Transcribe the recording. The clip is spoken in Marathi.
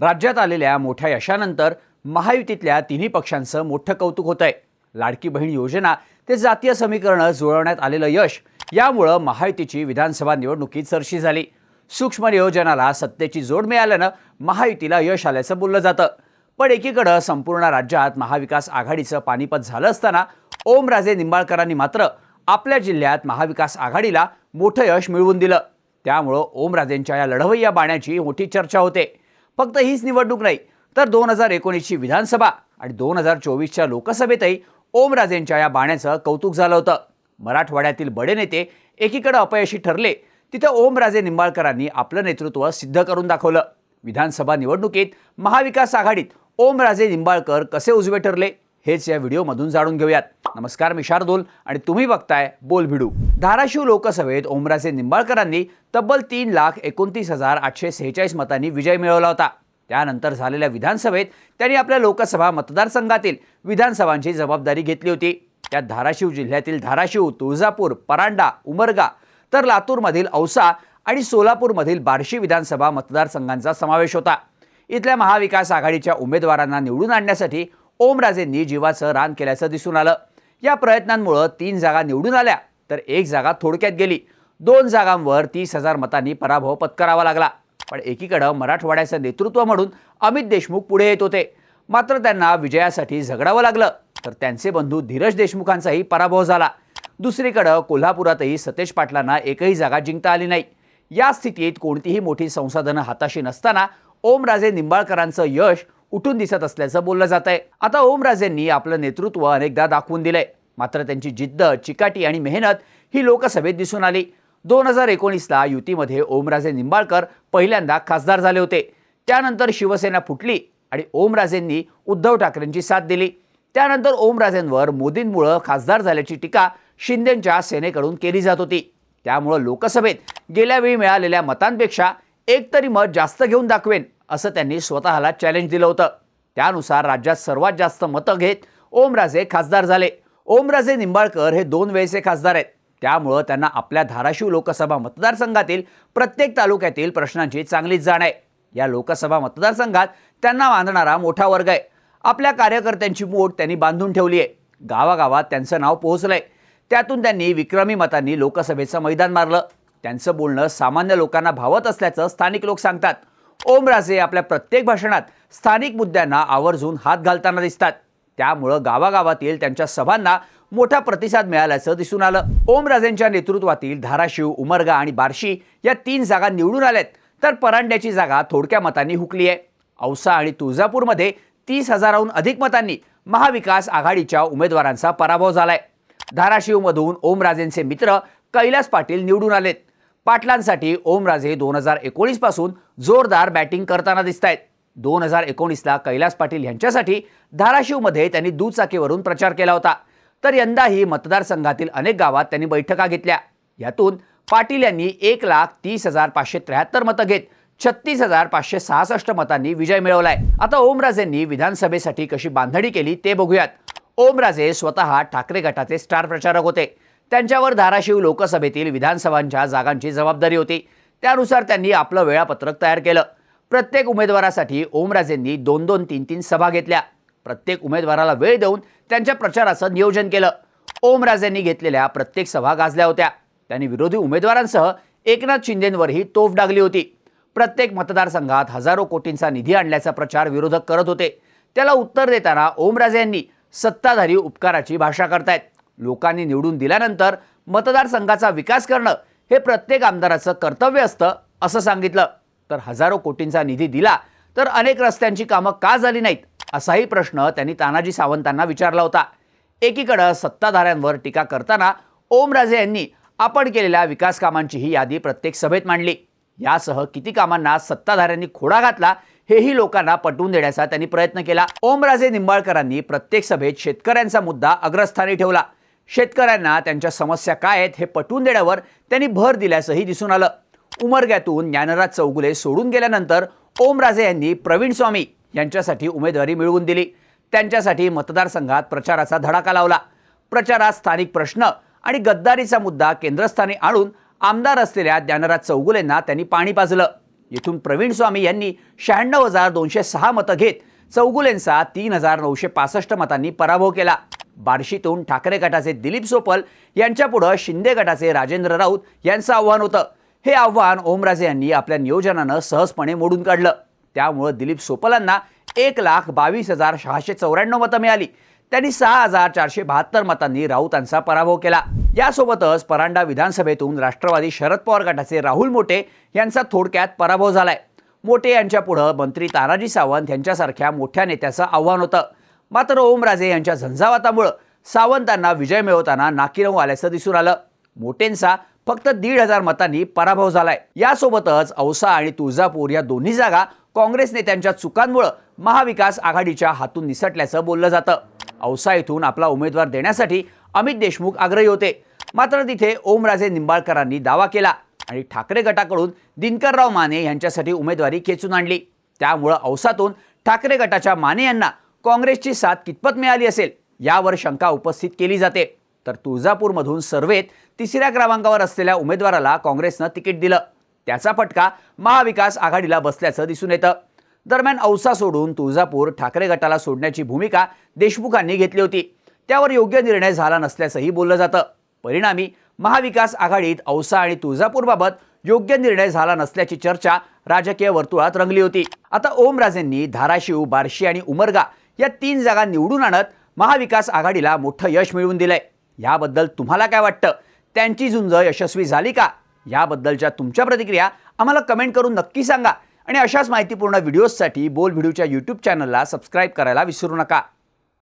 राज्यात आलेल्या मोठ्या यशानंतर महायुतीतल्या तिन्ही पक्षांचं मोठं कौतुक होत आहे लाडकी बहीण योजना ते जातीय समीकरणं जुळवण्यात आलेलं यश यामुळं महायुतीची विधानसभा निवडणुकीत चर्ची झाली. सूक्ष्म नियोजनाला सत्तेची जोड मिळाल्यानं महायुतीला यश आल्याचं बोललं जातं. पण एकीकडं संपूर्ण राज्यात महाविकास आघाडीचं पानिपत झालं असताना ओमराजे निंबाळकरांनी मात्र आपल्या जिल्ह्यात महाविकास आघाडीला मोठं यश मिळवून दिलं. त्यामुळं ओमराजेंच्या या लढवय्या बाण्याची मोठी चर्चा होते. फक्त हीच निवडणूक नाही तर दोन हजार एकोणीसची विधानसभा आणि दोन हजार चोवीसच्या लोकसभेतही ओमराजेंच्या या बाण्याचं कौतुक झालं होतं. मराठवाड्यातील बडे नेते एकीकडे अपयशी ठरले तिथं ओमराजे निंबाळकरांनी आपलं नेतृत्व सिद्ध करून दाखवलं. विधानसभा निवडणुकीत महाविकास आघाडीत ओमराजे निंबाळकर कसे उजवे ठरले? हेच या व्हिडिओमधून जाणून घेऊयात. नमस्कार मी शार्दूल आणि तुम्ही बघताय बोल भिडू धाराशिव लोकसभेत ओमराजे निंबाळकरांनी तब्बल तीन लाख एकोणतीस हजार आठशे सेहेचाळीस मतांनी विजय मिळवला होता. त्यानंतर झालेल्या विधानसभेत त्यांनी आपल्या लोकसभा मतदारसंघातील विधानसभांची जबाबदारी घेतली होती. त्यात धाराशिव जिल्ह्यातील धाराशिव तुळजापूर परांडा उमरगा तर लातूरमधील औसा आणि सोलापूरमधील बार्शी विधानसभा मतदारसंघांचा समावेश होता. इथल्या महाविकास आघाडीच्या उमेदवारांना निवडून आणण्यासाठी ओमराजेंनी जीवाचं रान केल्याचं दिसून आलं. या प्रयत्नांमुळं तीन जागा निवडून आल्या तर एक जागा थोडक्यात गेली. दोन जागांवर तीस हजार मतांनी पराभव पत्करावा लागला. पण एकीकडं मराठवाड्याचं नेतृत्व म्हणून अमित देशमुख पुढे येत होते. मात्र त्यांना विजयासाठी झगडावं लागलं तर त्यांचे बंधू धीरज देशमुखांचाही पराभव झाला. दुसरीकडं कोल्हापुरातही सतेज पाटलांना एकही जागा जिंकता आली नाही. या स्थितीत कोणतीही मोठी संसाधनं हाताशी नसताना ओमराजे निंबाळकरांचं यश उठून दिसत असल्याचं बोललं जात आहे आता ओमराजेंनी आपलं नेतृत्व अनेकदा दाखवून दिलंय. मात्र त्यांची जिद्द चिकाटी आणि मेहनत ही लोकसभेत दिसून आली. दोन हजार एकोणीसला युतीमध्ये ओमराजे निंबाळकर पहिल्यांदा खासदार झाले होते. त्यानंतर शिवसेना फुटली आणि ओमराजेंनी उद्धव ठाकरेंची साथ दिली. त्यानंतर ओमराजेंवर मोदींमुळं खासदार झाल्याची टीका शिंदेंच्या सेनेकडून केली जात होती. त्यामुळं लोकसभेत गेल्या वेळी मिळालेल्या मतांपेक्षा एक तरी मत जास्त घेऊन दाखवेन. असं त्यांनी स्वतःला चॅलेंज दिलं होतं. त्यानुसार राज्यात सर्वात जास्त मतं घेत ओमराजे खासदार झाले. ओमराजे निंबाळकर हे दोन वेळेचे खासदार आहेत. त्यामुळं त्यांना आपल्या धाराशिव लोकसभा मतदारसंघातील प्रत्येक तालुक्यातील प्रश्नांची चांगलीच जाण आहे. या लोकसभा मतदारसंघात त्यांना बांधणारा मोठा वर्ग आहे. आपल्या कार्यकर्त्यांची बोट त्यांनी बांधून ठेवली आहे. गावागावात त्यांचं नाव पोहोचलंय. त्यातून त्यांनी विक्रमी मतांनी लोकसभेचं मैदान मारलं. त्यांचं बोलणं सामान्य लोकांना भावत असल्याचं स्थानिक लोक सांगतात. ओमराजे आपल्या प्रत्येक भाषणात स्थानिक मुद्द्यांना आवर्जून हात घालताना दिसतात. त्यामुळं गावागावातील त्यांच्या सभांना मोठा प्रतिसाद मिळाल्याचं दिसून आलं. ओमराजेंच्या नेतृत्वातील धाराशिव उमरगा आणि बार्शी या तीन जागा निवडून आल्यात. तर परांड्याची जागा थोडक्या मतांनी हुकली आहे. औसा आणि तुळजापूरमध्ये तीस हजाराहून अधिक मतांनी महाविकास आघाडीच्या उमेदवारांचा पराभव झालाय. धाराशिवमधून ओमराजेंचे मित्र कैलास पाटील निवडून आलेत. पाटलांसाठी ओमराजे दोन हजार एकोणीसपासून जोरदार बॅटिंग करताना दिसत आहेत दोन हजार एकोणीसला कैलास पाटील यांच्यासाठी धाराशिवमध्ये त्यांनी दुचाकीवरून प्रचार केला होता. तर यंदाही मतदारसंघातील अनेक गावात त्यांनी बैठका घेतल्या. यातून पाटील यांनी एक लाख तीस हजार पाचशे त्र्याहत्तर मतं घेत छत्तीस हजार पाचशे सहासष्ट मतांनी विजय मिळवलाय. आता ओमराजेंनी विधानसभेसाठी कशी बांधणी केली ते बघूयात. ओमराजे स्वतः ठाकरे गटाचे स्टार प्रचारक होते. त्यांच्यावर धाराशिव लोकसभेतील विधानसभांच्या जागांची जबाबदारी होती. त्यानुसार त्यांनी आपलं वेळापत्रक तयार केलं. प्रत्येक उमेदवारासाठी ओमराजेंनी दोन दोन तीन तीन सभा घेतल्या. प्रत्येक उमेदवाराला वेळ देऊन त्यांच्या प्रचाराचं नियोजन केलं. ओमराजेंनी घेतलेल्या प्रत्येक सभा गाजल्या होत्या. त्यांनी विरोधी उमेदवारांसह एकनाथ शिंदेंवरही तोफ डागली होती. प्रत्येक मतदारसंघात हजारो कोटींचा निधी आणल्याचा प्रचार विरोधक करत होते. त्याला उत्तर देताना ओमराजे यांनी सत्ताधारी उपकाराची भाषा करतायत. लोकांनी निवडून दिल्यानंतर मतदारसंघाचा विकास करणं हे प्रत्येक आमदाराचं कर्तव्य असतं असं सांगितलं. तर हजारो कोटींचा निधी दिला तर अनेक रस्त्यांची कामं का झाली नाहीत असाही प्रश्न त्यांनी तानाजी सावंतांना विचारला होता. एकीकडं सत्ताधाऱ्यांवर टीका करताना ओमराजे यांनी आपण केलेल्या विकास कामांचीही यादी प्रत्येक सभेत मांडली. यासह किती कामांना सत्ताधाऱ्यांनी खोडा घातला हेही लोकांना पटवून देण्याचा त्यांनी प्रयत्न केला. ओमराजे निंबाळकरांनी प्रत्येक सभेत शेतकऱ्यांचा मुद्दा अग्रस्थानी ठेवला. शेतकऱ्यांना त्यांच्या समस्या काय आहेत हे पटवून देण्यावर त्यांनी भर दिल्याचंही दिसून आलं. उमरग्यातून ज्ञानराज चौगुले सोडून गेल्यानंतर ओमराजे यांनी प्रवीण स्वामी यांच्यासाठी उमेदवारी मिळवून दिली. त्यांच्यासाठी मतदारसंघात प्रचाराचा धडाका लावला. प्रचारात स्थानिक प्रश्न आणि गद्दारीचा मुद्दा केंद्रस्थानी आणून आमदार असलेल्या ज्ञानराज चौगुलेंना त्यांनी पाणी पाजलं. येथून प्रवीण स्वामी यांनी शहाण्णव हजार दोनशे सहा मतं घेत चौगुलेंचा तीन हजार नऊशे पासष्ट मतांनी पराभव केला. बार्शीतून ठाकरे गटाचे दिलीप सोपल यांच्यापुढं शिंदे गटाचे राजेंद्र राऊत यांचं आव्हान होतं. हे आव्हान ओमराजे यांनी आपल्या नियोजनानं सहजपणे मोडून काढलं. त्यामुळं दिलीप सोपलांना एक लाख बावीस हजार सहाशे चौऱ्याण्णव मतं मिळाली. त्यांनी सहा हजार चारशे बहात्तर मतांनी राऊतांचा पराभव केला. यासोबतच परांडा विधानसभेतून राष्ट्रवादी शरद पवार गटाचे राहुल मोटे यांचा थोडक्यात पराभव झालाय. मोटे यांच्यापुढं मंत्री तानाजी सावंत यांच्यासारख्या मोठ्या नेत्याचं आव्हान होतं. मात्र ओमराजे यांच्या झंझावातामुळं सावंतांना विजय मिळवताना नाकीनऊ आल्याचं दिसून आलं. मोटेंचा फक्त दीड हजार मतांनी पराभव झालाय. यासोबतच औसा आणि तुळजापूर या दोन्ही जागा काँग्रेस नेत्यांच्या चुकांमुळं महाविकास आघाडीच्या हातून निसटल्याचं बोललं जातं. औसा येथून आपला उमेदवार देण्यासाठी अमित देशमुख आग्रही होते. मात्र तिथे ओमराजे निंबाळकरांनी दावा केला आणि ठाकरे गटाकडून दिनकरराव माने यांच्यासाठी उमेदवारी खेचून आणली. त्यामुळं औसातून ठाकरे गटाच्या माने यांना काँग्रेसची साथ कितपत मिळाली असेल? यावर शंका उपस्थित केली जाते. तर तुळजापूरमधून सर्वेत तिसऱ्या क्रमांकावर असलेल्या उमेदवाराला काँग्रेसनं तिकीट दिलं. त्याचा फटका महाविकास आघाडीला बसल्याचं दिसून येतं. दरम्यान औसा सोडून तुळजापूर ठाकरे गटाला सोडण्याची भूमिका देशमुखांनी घेतली होती. त्यावर योग्य निर्णय झाला नसल्याचंही बोललं जातं. परिणामी महाविकास आघाडीत औसा आणि तुळजापूरबाबत योग्य निर्णय झाला नसल्याची चर्चा राजकीय वर्तुळात रंगली होती. आता ओमराजेंनी धाराशिव बार्शी आणि उमरगा या तीन जागा निवडून आणत महाविकास आघाडीला मोठं यश मिळवून दिलंय. याबद्दल तुम्हाला काय वाटतं? त्यांची झुंज यशस्वी झाली का? याबद्दलच्या तुमच्या प्रतिक्रिया आम्हाला कमेंट करून नक्की सांगा. आणि अशाच माहितीपूर्ण व्हिडिओजसाठी बोल व्हिडिओच्या यूट्यूब चॅनलला सबस्क्राईब करायला विसरू नका.